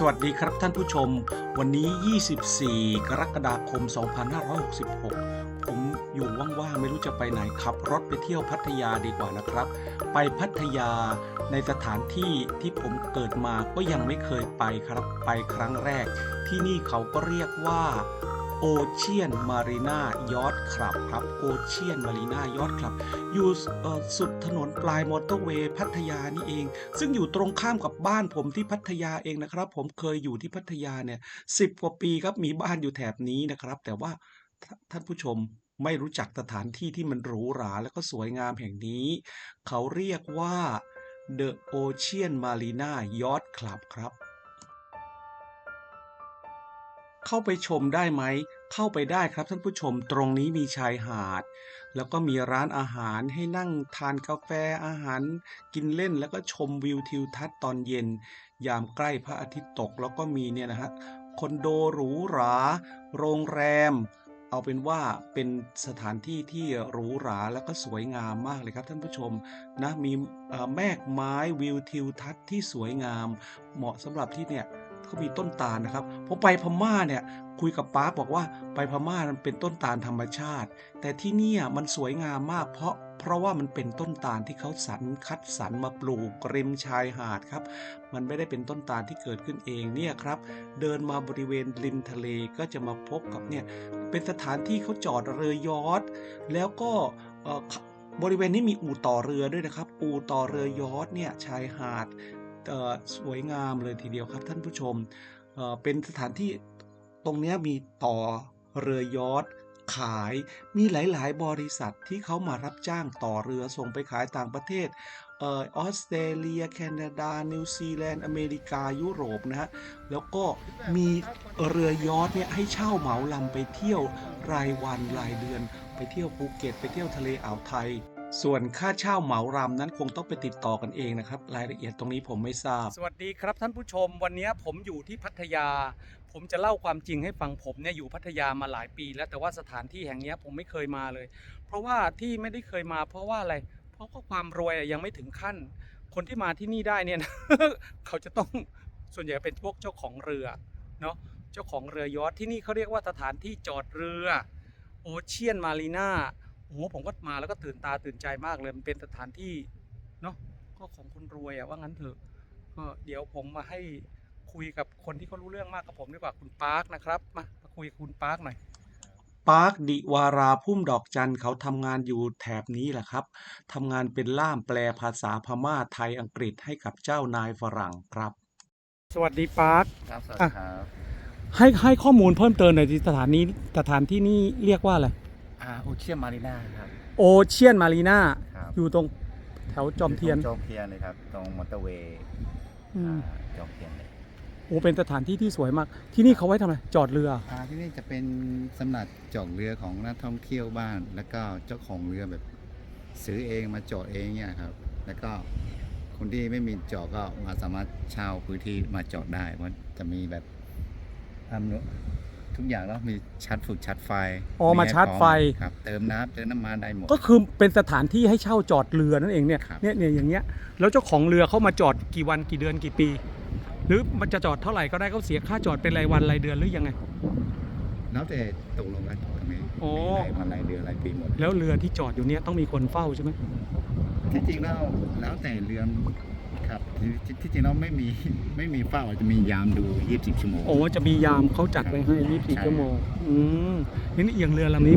สวัสดีครับท่านผู้ชม วันนี้ 24 กรกฎาคม 2566 ผมอยู่ว่างๆ ไม่รู้จะไปไหนขับรถไปเที่ยวพัทยาดีกว่านะครับ ไปพัทยาในสถานที่ที่ผมเกิดมาก็ยังไม่เคยไปครับ ไปครั้งแรก ที่นี่เขาก็เรียกว่า โอเชียนมารีนายอ t คลับครับโอเชียนมารีนายอ t คลับ อยู่สุดถนนปลายมอเตอร์เวย์พัทยานี่เอง ซึ่งอยู่ตรงข้ามกับบ้านผมที่พัทยาเองนะครับ ผมเคยอยู่ที่พัทยาเนี่ยสิบกว่าปีครับมีบ้านอยู่แถบนี้นะครับ แต่ว่าท่าท่านผู้ชมไม่รู้จักสถานที่ที่มันหรูหราและก็สวยงามแห่งนี้ เขาเรียกว่า The Ocean Marina Yacht Club ครับ เข้าไปชมได้ไหม เข้าไปได้ครับท่านผู้ชมตรงนี้มีชายหาด แล้วก็มีร้านอาหารให้นั่งทานกาแฟอาหาร กินเล่นแล้วก็ชมวิวทิวทัศน์ตอนเย็น ยามใกล้พระอาทิตย์ตกแล้วก็มีเนี่ยนะฮะคอนโดหรูหรา โรงแรม เอาเป็นว่าเป็นสถานที่ที่หรูหราแล้วก็สวยงามมากเลยครับท่านผู้ชมนะมีแมกไม้วิวทิวทัศน์ที่สวยงาม เหมาะสำหรับที่เนี่ย เขามีต้นตาลนะครับผมไปพม่าเนี่ยคุยกับป้าบอกว่าไปพม่ามันเป็นต้นตาลธรรมชาติ แต่ที่นี่มันสวยงามมากเพราะเพราะว่ามันเป็นต้นตาลที่เขาสรรคัดสรรมาปลูกริมชายหาดครับ มันไม่ได้เป็นต้นตาลที่เกิดขึ้นเองเนี่ยครับ เดินมาบริเวณริมทะเลก็จะมาพบกับเนี่ยเป็นสถานที่เขาจอดเรือยอทแล้วก็บริเวณนี้มีอู่ต่อเรือด้วยนะครับ อู่ต่อเรือยอทเนี่ยชายหาด สวยงามเลยทีเดียวครับท่านผู้ชมเป็นสถานที่ตรงนี้มีต่อเรือยอทขายมีหลาย ๆ บริษัทที่เขามารับจ้างต่อเรือส่งไปขายต่างประเทศออสเตรเลีย แคนาดา นิวซีแลนด์ อเมริกา ยุโรปนะฮะ แล้วก็มีเรือยอทเนี่ยให้เช่าเหมาลำไปเที่ยวรายวันรายเดือน ไปเที่ยวภูเก็ต ไปเที่ยวทะเลอ่าวไทย ส่วนค่าเช่าเหมาลำนั้นคงต้องไปติดต่อกันเองนะครับ รายละเอียดตรงนี้ผมไม่ทราบ สวัสดีครับท่านผู้ชม วันนี้ผมอยู่ที่พัทยา ผมจะเล่าความจริงให้ฟังผมเนี่ยอยู่พัทยามาหลายปี แล้วแต่ว่าสถานที่แห่งนี้ผมไม่เคยมาเลย เพราะว่าที่ไม่ได้เคยมา เพราะว่าอะไร เพราะว่าความรวยยังไม่ถึงขั้น คนที่มาที่นี่ได้เนี่ยเขาจะต้องส่วนใหญ่เป็นพวกเจ้าของเรือเนาะเจ้าของเรือยอทที่นี่เขาเรียกว่าสถานที่จอดเรือโอเชียนมารีนา โอ้โหผมก็มาแล้วก็ตื่นตาตื่นใจมากเลยมันเป็นสถานที่เนาะก็ของคนรวยอะว่างั้นเถอะก็เดี๋ยวผมมาให้คุยกับคนที่เขารู้เรื่องมากกับผมดีกว่าคุณปาร์คนะครับมามาคุยกับคุณปาร์คหน่อย ปาร์คดิวาราพุ่มดอกจันทร์เขาทำงานอยู่แถบนี้แหละครับทำงานเป็นล่ามแปลภาษาพม่าไทยอังกฤษให้กับเจ้านายฝรั่งครับ สวัสดีปาร์ค ครับสวัสอะดีครับ ให้ให้ข้อมูลเพิ่มเติมหน่อยที่สถานนี้สถานที่นี่เรียกว่าอะไรอ่า โอเชียนมารีนาครับโอเชียนมารีนาครับอยู่ตรงแถวจอมเทียนจอมเทียนเลยครับ ตรงมอเตอร์เวย์อืมอ่าจอมเทียนเลยโอ้เป็นสถานที่ที่สวยมาก ที่นี่เขาไว้ทำอะไรจอดเรือ อ่าที่นี่จะเป็นสำหรับจอดเรือของนักท่องเที่ยวบ้าน แล้วก็เจ้าของเรือแบบซื้อเองมาจอดเองเนี่ยครับ แล้วก็คนที่ไม่มีจอดก็มาสามารถเช่าพื้นที่มาจอดได้เพราะจะมีแบบอำนวย ทุกอย่างแล้วมีชาร์จฝึกชาร์จไฟอ๋อมาให้ชาร์จพอมไฟ ครับเติมน้ำเติมน้ำมันได้หมด ก็คือเป็นสถานที่ให้เช่าจอดเรือนั่นเองเนี่ยครับ เนี่ยเนี่ยอย่างเงี้ยแล้วเจ้าของเรือเขามาจอดกี่วันกี่เดือนกี่ปี หรือมันจะจอดเท่าไหร่ก็ได้เขาเสียค่าจอดเป็นรายวันรายเดือนหรือยังไง แล้วแต่ตกลงกันตรงนี้โอ้ มีรายวันรายเดือนรายปีหมดแล้วเรือที่จอดอยู่เนี่ยต้องมีคนเฝ้าใช่ไหมที่จริงแล้วแล้วแต่เรือครับ ที่ที่จริงแล้วไม่มีไม่มีเฝ้าจะมียามดู 24 ชั่วโมง โอ้จะมียามเขาจัดไว้ให้ใช่24 ชั่วโมง อืมนี่อย่างเรือลำนี้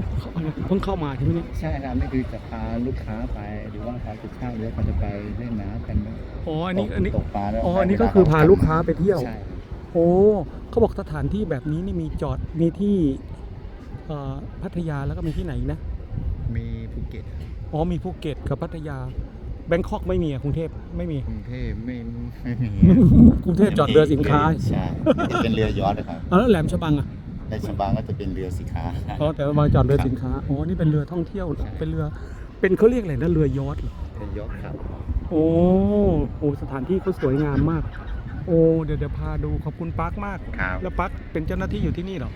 เพิ่งเข้ามาใช่ไหมเนี่ยใช่ครับนี่คือจะพาลูกค้าไปหรือว่าเขาจะเช่าเรือเขาจะไปเล่นน้ำกันอ๋ออันนี้อันนี้ตกปลาแล้วอ๋ออันนี้ก็คือพาลูกค้าไปเที่ยวใช่โอ้เขาบอกสถานที่แบบนี้นี่มีจอดมีที่เอ่อพัทยาแล้วก็มีที่ไหนอีกนะ มีภูเก็ต อ๋อมีภูเก็ตกับพัทยา แบงคอกไม่มีอะกรุงเทพไม่มี กรุงเทพไม่ไม่มีกรุงเทพจอดเรือสินค้าใช่จะเป็นเรือยอทนะครับอ๋อแล้วแหลมฉบังอะในชบางก็จะเป็นเรือสินค้าอ๋อแต่ว่ามาจอดเรือสินค้าอ๋อนี่เป็นเรือท่องเที่ยวใช่เป็นเรือ เป็นเขาเรียกอะไรนะเรือยอชต์เหรอเรือยอทครับ โอ้โอ้สถานที่เขาสวยงามมาก โอ้เดี๋ยวเดี๋ยวพาดูขอบคุณปาร์คมาก ครับ แล้วปาร์คเป็นเจ้าหน้าที่อยู่ที่นี่เหรอ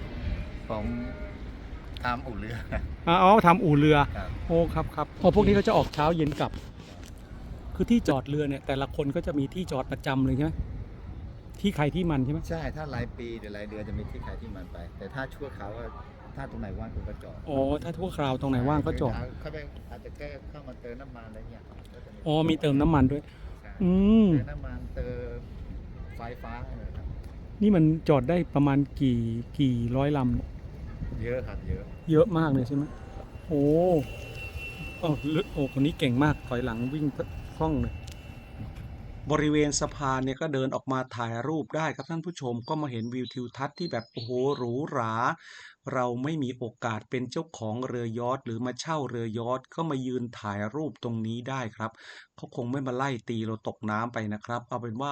ผมทำอู่เรืออ่าอ๋อทำอู่เรือ ครับ โอ้ครับครับพอพวกนี้ก็จะออกเช้าเย็นกลับ คือที่จอดเรือเนี่ยแต่ละคนก็จะมีที่จอดประจำเลยใช่ไหมที่ที่ใครที่มันใช่ไหมใช่ถ้ารายปีหรือรายเดือนจะมีที่ขายที่มันไป แต่ถ้าชั่วเขาวก็ถ้าตรงไหนว่างคุณก็จอดอ๋อถ้าทั่วคราวตรงไหนว่างก็จอดเขาไปอาจจะแก้เข้ามาเติมน้ำมันอะไรเงี้ยก็จะอ๋อมีเติมน้ำมันด้วย ใช่อืม เติมน้ำมันเติมไฟฟ้าอะไรครับนี่มันจอดได้ประมาณกี่กี่ร้อยลำเยอะครับเยอะ เยอะมากเลยใช่ไหมโอ้โอ้ลึกโอ้คนนี้เก่งมากถอยหลังวิ่ง คล่องเลยบริเวณสะพานเนี่ยก็เดินออกมาถ่ายรูปได้ครับท่านผู้ชมก็มาเห็นวิวทิวทัศน์ที่แบบโอ้โหหรูหรา เราไม่มีโอกาสเป็นเจ้าของเรือยอทหรือมาเช่าเรือยอทก็มายืนถ่ายรูปตรงนี้ได้ครับเขาคงไม่มาไล่ตีเราตกน้ำไปนะครับ เอาเป็นว่า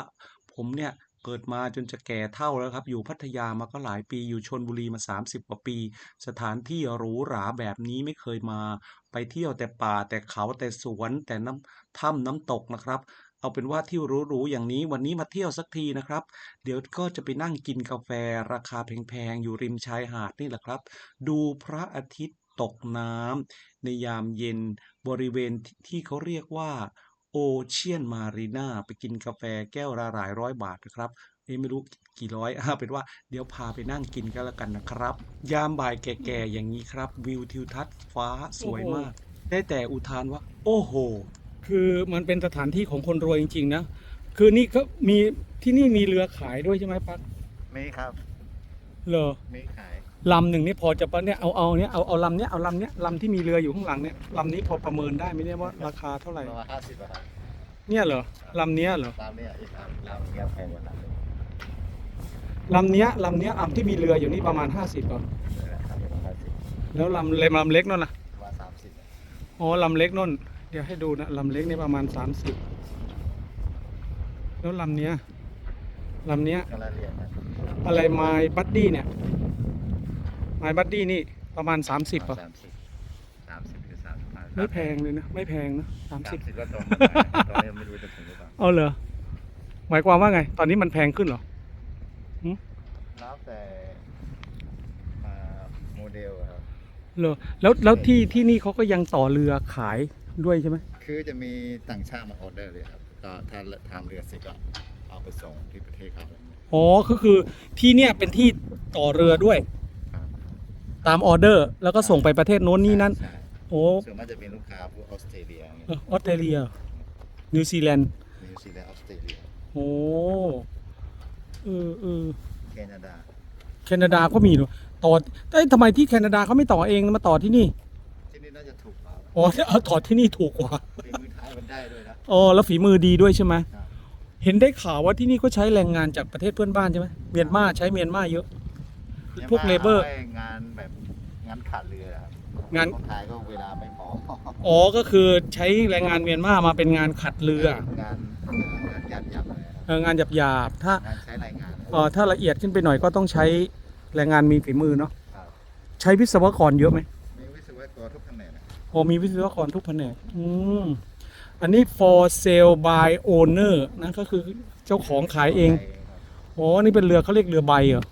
ผมเนี่ย เกิดมาจนจะแก่เท่าแล้วครับ อยู่พัทยามาก็หลายปีอยู่ชนบุรีมา 30 กว่าปี สถานที่หรูหราแบบนี้ไม่เคยมา ไปเที่ยวแต่ป่าแต่เขาแต่สวนแต่น้ำถ้ำน้ำตกนะครับ เอาเป็นว่าที่หรูๆอย่างนี้วันนี้มาเที่ยวสักทีนะครับ เดี๋ยวก็จะไปนั่งกินกาแฟราคาแพงๆอยู่ริมชายหาดนี่แหละครับ ดูพระอาทิตย์ตกน้ำในยามเย็นบริเวณที่เขาเรียกว่า โอเชียนมารีนาไปกินกาแฟแก้วละหลายร้อยบาทนะครับเอ้ไม่รู้กี่ร้อยเอาเป็นว่าเดี๋ยวพาไปนั่งกินกันแล้วกันนะครับ ยามบ่ายแก่ๆอย่างนี้ครับ วิวทิวทัศน์ฟ้าสวยมาก ได้แต่อุทานว่า โอ้โห คือมันเป็นสถานที่ของคนรวยจริงๆนะ คือนี่ก็มีที่นี่มีเรือขายด้วยใช่ไหมปั๊กมีครับ เหรอ มีขาย ลำหนึ่งนี่พอจะปะเนี่ยเอาเอาเนี่ยเอาเอาลำเนี้ยเอาลำเนี้ยลำที่มีเรืออยู่ข้างหลังเนี่ยลำนี้พอประเมินได้ไหมเนี่ยว่าราคาเท่าไหร่ประมาณห้าสิบครับเนี่ยเหรอลำเนี้ยเหรอตามเนี่ยอีกครับเราเงี้ยแพงกว่านั้นเลยลำเนี้ยลำเนี้ยลำที่มีเรืออยู่นี่ประมาณ50ป่ะนะครับประมาณห้าสิบแล้วลำเลยลำเล็กนั่นล่ะประมาณสามสิบอ๋อลำเล็กนั่นเดี๋ยวให้ดูนะลำเล็กนี่ประมาณ30แล้วลำเนี้ยลำเนี้ยก็ละเรียนนะอะไรไมบัดดี้เนี่ย ไมบัดดี้นี่ประมาณ 30ป่ะสามสิบสามสิบหรือสามสิบห้าไม่แพงเลยนะ ไม่แพงนะสาม30สิบก็ตรงตอนนี้ไม่รู้จะถึงหรือเปล่าเอาเหรอหมายความว่าไง ตอนนี้มันแพงขึ้นเหรอแล้วแต่อ่าโมเดลอะครับเหรอแล้วแล้วที่ที่นี่เขาก็ยังต่อเรือขายด้วยใช่ไหมคือจะมีต่างชาติมาออเดอร์เลยครับก็ถ้าทำเรือเสร็จก็เอาไปส่งที่ประเทศเขาอ๋อก็คือที่เนี่ยเป็นที่ต่อเรือด้วยครับ ตามออเดอร์ แล้วก็ส่งไปประเทศโน้นนี่นั่น ใช่โอ้ส่วนมากจะเป็นลูกค้าพวกออสเตรเลียอย่างเงี้ยเอ่อออสเตรเลีย นิวซีแลนด์ นิวซีแลนด์ออสเตรเลียโอ้เออเออแคนาดาแคนาดาก็มีเหรอต่อเอ้ยทำไมที่แคนาดาเขาไม่ต่อเองมาต่อที่นี่ ที่นี่น่าจะถูกกว่าอ๋อเอาต่อที่นี่ถูกกว่าฝีมือไทยมันได้ด้วยนะ อ๋อ แล้วฝีมือดีด้วยใช่ไหม ครับ เห็นได้ข่าวว่าที่นี่ก็ใช้แรงงานจากประเทศเพื่อนบ้านใช่ไหมเมียนมาใช้เมียนมาเยอะ พวก labor าไงานแบบงานขาดเรือครับงาน คนไทยก็เวลาไม่พออ๋อก็คือใช้แรงงานเมียนมามาเป็นงานขัดเรืองานงานยัดยับเลยครับเอองานหยาบๆถ้างานใช้แรงงานเออถ้าละเอียดขึ้นไปหน่อยก็ต้องใช้แรงงานมีฝีมือเนาะครับใช้วิศวกรเยอะไหมมีวิศวกรทุกแผนกนะโอ้มีวิศวกรทุกแผนกอืมอันนี้ for sale by owner นะก็คือเจ้าของขายเองใช่ครับอ๋อ นี่เป็นเรือเขาเรียกเรือใบเหรอครับ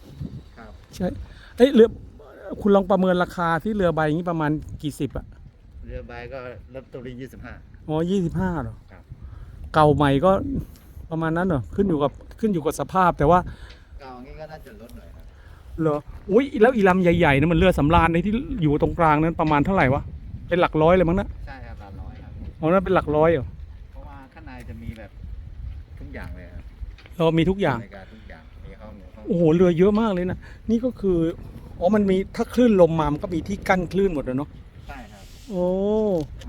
ใช่เอ้ยเรือคุณลองประเมินราคาที่เรือใบนี้ประมาณกี่สิบอะเรือใบก็เริ่มต้นที่ยี่สิบห้า อ๋อยี่สิบห้าหรอครับ เก่าใหม่ก็ประมาณนั้นเหรอขึ้นอยู่กับขึ้นอยู่กับสภาพแต่ว่าเก่างี้ก็น่าจะลดหน่อยครับเหรออุ้ยแล้วอีลำใหญ่ๆนะมันเรือสำราญในที่อยู่ตรงกลางนั้นประมาณเท่าไหร่วะเป็นหลักร้อยเลยมั้งนะใช่ครับร้านน้อยครับ อ๋อนั่นเป็นหลักร้อยเหรอเพราะว่าข้างในจะมีแบบทุกอย่างเลยครับเรามีทุกอย่าง ในการทุก โอ้โหเรือเยอะมากเลยนะ นี่ก็คือ อ๋อ มันมีถ้าคลื่นลมมา มันก็มีที่กั้นคลื่นหมดเลยเนาะ ใช่ครับ โอ้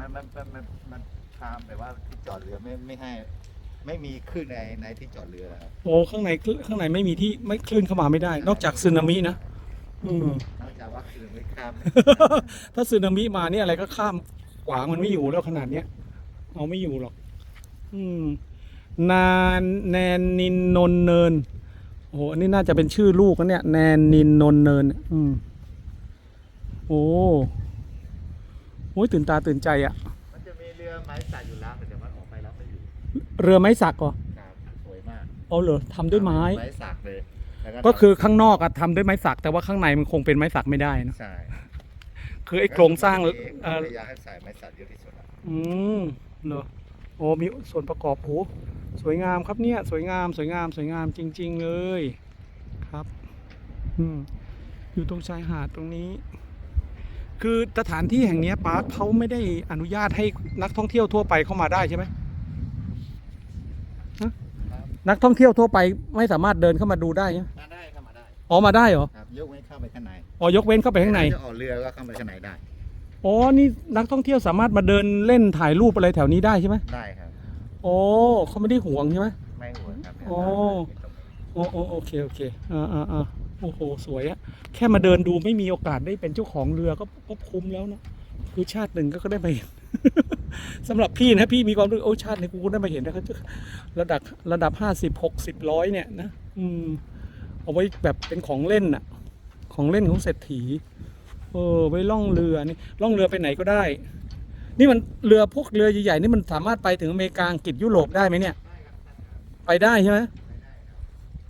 มันมันมันมันมันทำแบบว่าที่จอดเรือไม่ไม่ให้ ไม่มีคลื่นในในที่จอดเรือครับโอ้ ข้างในคลื่นข้างในไม่มีที่ไม่คลื่นเข้ามาไม่ได้ นอกจากสึนามินะ อืม นอกจากว่าคลื่นไม่ข้าม ถ้าสึนามิมาเนี่ยอะไรก็ข้ามขวางมันไม่อยู่แล้วขนาดเนี้ยเอาไม่อยู่หรอก อืม นานแนนนินนนเนิน โอ้โหอันนี้น่าจะเป็นชื่อลูกนะเนี่ยแนนนินนนเนิน อืมโอ้โอ้ยตื่นตาตื่นใจอะมันจะมีเรือไม้สักอยู่แล้วแต่เดี๋ยวมันออกไปแล้วไม่อยู่เรือไม้สักเหรอครับสวยมากเอาเหรอทำด้วยไม้ ไม้สักเลยแล้วก็คือข้างนอกอะทำด้วยไม้สัก แต่ว่าข้างในมันคงเป็นไม้สักไม่ได้นะใช่คือไอ้โครงสร้างเอเอ่ออยากให้ใส่ไม้สักเยอะที่สุดอะ อืมเหรอโอ้มีส่วนประกอบโอ้ สวยงามครับเนี่ย สวยงามสวยงามสวยงามจริง ๆ เลยครับอืมอยู่ตรงชายหาดตรงนี้ คือสถานที่แห่งเนี้ยปาร์คเขาไม่ได้อนุญาตให้นักท่องเที่ยวทั่วไปเข้ามาได้ใช่ไหมฮะนักท่องเที่ยวทั่วไปไม่สามารถเดินเข้ามาดูได้ใช่ไหมมาได้เข้ามาได้อ๋อมาได้เหรอครับยกเว้นเข้าไปข้างในอ๋อยกเว้นเข้าไปข้างในจะออกเรือก็เข้าไปข้างในได้อ๋อนี่นักท่องเที่ยวสามารถมาเดินเล่นถ่ายรูปอะไรแถวนี้ได้ใช่ไหมได้ครับ โอ้เขาไม่ได้ห่วงใช่ไหม ไม่ห่วงครับโอ้ โอ้โอ้โอเคโอเคอ่าอ่าอ่าโอ้โหสวยอะแค่มาเดินดูไม่มีโอกาสได้เป็นเจ้าของเรือก็ก็คุ้มแล้วนะคือชาติหนึ่งก็ได้มาเห็น สำหรับพี่นะพี่มีความรู้สึกโอ้ชาตินี้กูได้มาเห็นนะครับระดับระดับห้าสิบหกสิบร้อยเนี่ยนะอืมเอาไว้แบบเป็นของเล่นน่ะของเล่นของเศรษฐีเออไว้ล่องเรือนี่ล่องเรือไปไหนก็ได้ นี่มันเรือพวกเรือใหญ่ๆนี่มันสามารถไปถึงอเมริกาอังกฤษยุโรปได้ไหมเนี่ย ไปได้ใช่ไหม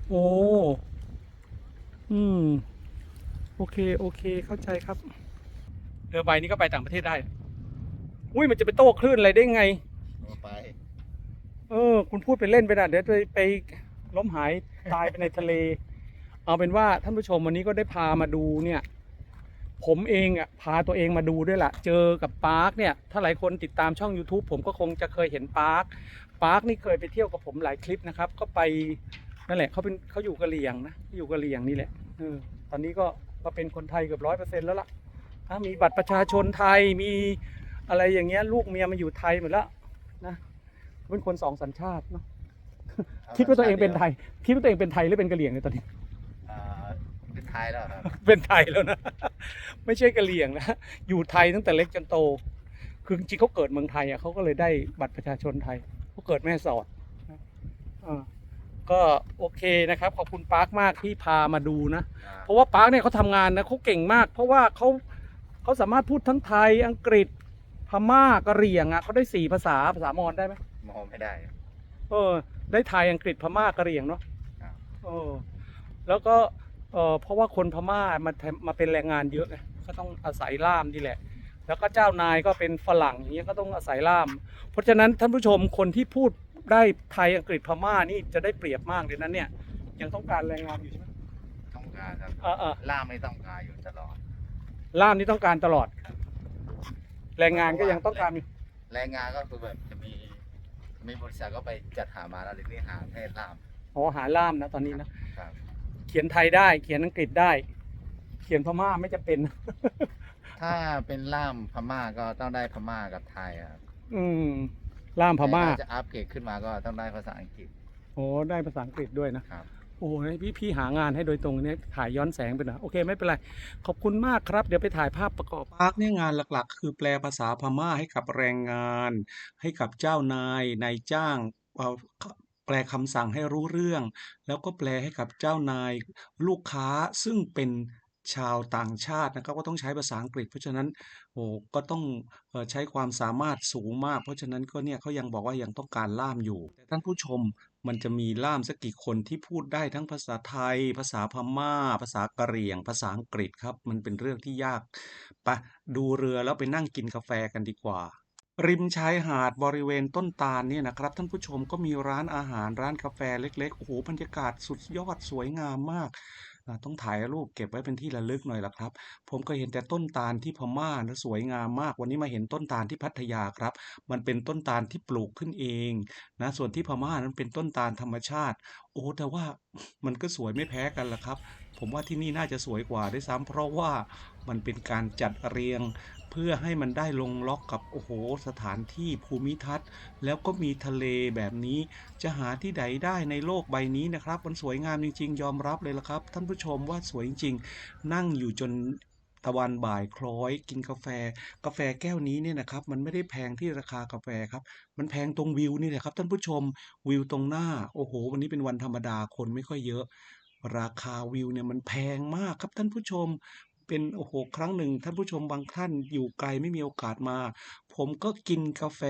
โอ้อืม โอเค โอเค เข้าใจครับ เรือใบนี้ก็ไปต่างประเทศได้ อุ้ยมันจะไปโต้คลื่นอะไรได้ไง ไป เออ คุณพูดไปเล่นไปนะเดี๋ยวไปไปล้มหายตายไปในทะเล เอาเป็นว่าท่านผู้ชมวันนี้ก็ได้พามาดูเนี่ย ผมเองอะพาตัวเองมาดูด้วยล่ะ เจอกับปาร์คเนี่ย ถ้าหลายคนติดตามช่อง YouTube ผมก็คงจะเคยเห็นปาร์ค ปาร์คนี่เคยไปเที่ยวกับผมหลายคลิปนะครับ ก็ไปนั่นแหละเขาเป็นเขาอยู่กะเหรี่ยงนะ อยู่กะเหรี่ยงนี่แหละเออตอนนี้ก็มาเป็นคนไทยเกือบร้อยเปอร์เซ็นต์แล้วล่ะอะมีบัตรประชาชนไทย มีอะไรอย่างเงี้ย ลูกเมียมาอยู่ไทยหมดแล้วนะเป็นคนสองสัญชาติเนาะ คิดว่าตัวเองเป็นไทย คิดว่าตัวเองเป็นไทยหรือเป็นกะเหรี่ยงในยตอนนี้อ่าเป็น ไทยแล้วครับ เป็นไทยแล้วนะ ไม่ใช่กะเหรี่ยงนะ อยู่ไทยตั้งแต่เล็กจนโต คือจริงๆเขาเกิดเมืองไทยอะเขาก็เลยได้บัตรประชาชนไทยเขาเกิดแม่สอดนะอ่าก็โอเคนะครับ ขอบคุณปาร์คมากที่พามาดูนะ เพราะว่าปาร์คเนี่ยเขาทำงานนะเขาเก่งมาก เพราะว่าเขาเขาสามารถพูดทั้งไทยอังกฤษพม่ากะเหรี่ยงอะเขาได้สี่ภาษาภาษามอญได้ไหมมองไม่ได้เออ ได้ไทยอังกฤษพม่ากะเหรี่ยงเนาะครับเออแล้วก็ เออเพราะว่าคนพม่ามาแทมาเป็นแรงงานเยอะไงก็ต้องอาศัยล่ามนี่แหละ แล้วก็เจ้านายก็เป็นฝรั่งอย่างเงี้ยก็ต้องอาศัยล่าม เพราะฉะนั้นท่านผู้ชมคนที่พูดได้ไทยอังกฤษพม่านี่จะได้เปรียบมากเลยนั้นเนี่ยยังต้องการแรงงานอยู่ใช่ไหมต้องการครับเออเออล่ามไม่ต้องการอยู่ตลอดล่ามนี่ต้องการตลอด แรงงานก็ยังต้องการอยู่แรงงานก็คือแบบจะมีมีบริษัทก็ไปจัดหามาแล้วเรียกหาแพทย์ล่ามอ๋อหาล่ามนะตอนนี้นะครับเขียนไทยได้ เขียนอังกฤษได้ เขียนพม่าไม่จะเป็น ถ้าเป็นล่ามพม่าก็ต้องได้พม่ากับไทยครับอืมล่ามพม่าแต่ถ้จะอัปเกรดขึ้นมาก็ต้องได้ภาษาอังกฤษโอ้ได้ภาษาอังกฤษด้วยนะครับโอ้โหพี่พี่หางานให้โดยตรงเนี่ยถ่ายย้อนแสงไปหนะโอเคไม่เป็นไร ขอบคุณมากครับ เดี๋ยวไปถ่ายภาพประกอบปาร์คเนี่ยงานหลักๆ คือแปลภาษาพม่าให้กับแรงงาน ให้กับเจ้านายนายจ้างเอ่อ แปลคำสั่งให้รู้เรื่อง แล้วก็แปลให้กับเจ้านายลูกค้าซึ่งเป็นชาวต่างชาตินะครับก็ต้องใช้ภาษาอังกฤษ เพราะฉะนั้นโอ้ก็ต้องใช้ความสามารถสูงมาก เพราะฉะนั้นก็เนี่ยเขายังบอกว่ายังต้องการล่ามอยู่ แต่ท่านผู้ชมมันจะมีล่ามสักกี่คนที่พูดได้ทั้งภาษาไทย ภาษาพม่า ภาษากะเหรี่ยง ภาษาอังกฤษครับ มันเป็นเรื่องที่ยาก ไปดูเรือแล้วไปนั่งกินกาแฟกันดีกว่า ริมชายหาดบริเวณต้นตาลเนี่ยนะครับ ท่านผู้ชมก็มีร้านอาหารร้านกาแฟเล็กๆโอ้โหบรรยากาศสุดยอดสวยงามมากต้องถ่ายรูปเก็บไว้เป็นที่ระลึกหน่อยละครับ ผมก็เห็นแต่ต้นตาลที่พม่านะสวยงามมาก วันนี้มาเห็นต้นตาลที่พัทยาครับ มันเป็นต้นตาลที่ปลูกขึ้นเองนะส่วนที่พม่านั้นเป็นต้นตาลธรรมชาติ โอ้แต่ว่ามันก็สวยไม่แพ้กันละครับ ผมว่าที่นี่น่าจะสวยกว่าด้วยซ้ำเพราะว่ามันเป็นการจัดเรียง เพื่อให้มันได้ลงล็อกกับโอ้โหสถานที่ภูมิทัศน์ แล้วก็มีทะเลแบบนี้ จะหาที่ใดได้ในโลกใบนี้นะครับ มันสวยงามจริง ๆ ยอมรับเลยละครับ ท่านผู้ชมว่าสวยจริงๆนั่งอยู่จนตะวันบ่ายคล้อยกินกาแฟ กาแฟแก้วนี้เนี่ยนะครับ มันไม่ได้แพงที่ราคากาแฟครับ มันแพงตรงวิวนี่แหละครับท่านผู้ชมวิวตรงหน้า โอ้โห วันนี้เป็นวันธรรมดาคนไม่ค่อยเยอะ ราคาวิวเนี่ยมันแพงมากครับท่านผู้ชมเป็นโอ้โหครั้งหนึ่งท่านผู้ชมบางท่านอยู่ไกลไม่มีโอกาสมา ผมก็กินกาแฟ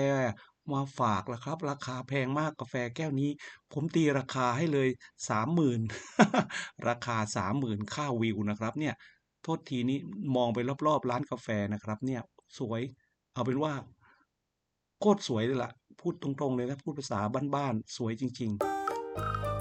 มาฝากละครับ ราคาแพงมากกาแฟแก้วนี้ ผมตีราคาให้เลยสามหมื่นราคาสามหมื่นค่าวิวนะครับเนี่ยโทษทีนี้มองไปรอบๆ ร้านกาแฟนะครับ เนี่ยสวยเอาเป็นว่าโคตรสวยเลยล่ะ พูดตรงๆเลยนะพูดภาษาบ้านๆสวยจริง ๆ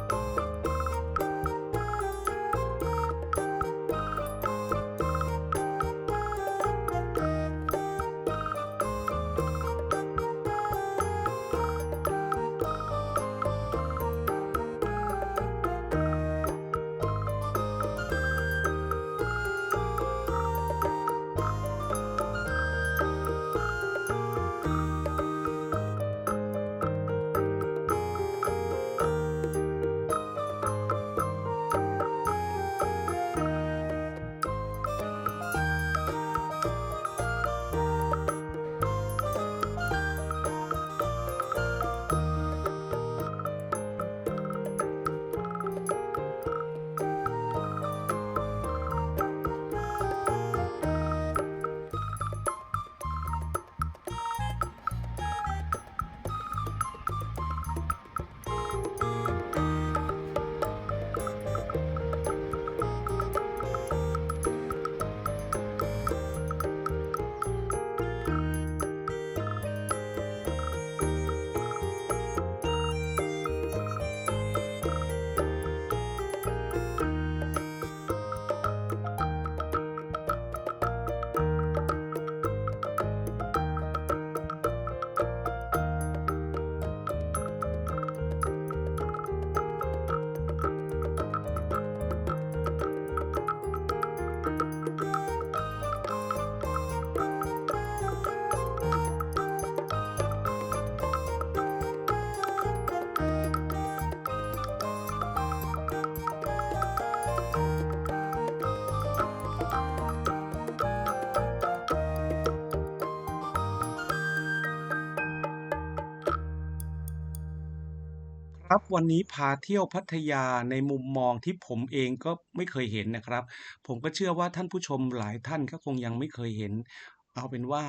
ครับวันนี้พาเที่ยวพัทยาในมุมมองที่ผมเองก็ไม่เคยเห็นนะครับ ผมก็เชื่อว่าท่านผู้ชมหลายท่านก็คงยังไม่เคยเห็น เอาเป็นว่า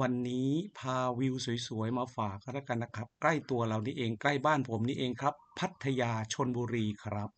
วันนี้พาวิวสวยๆ มาฝากก็แล้วกันนะครับ ใกล้ตัวเรานี่เองใกล้บ้านผมนี่เองครับ พัทยาชนบุรีครับ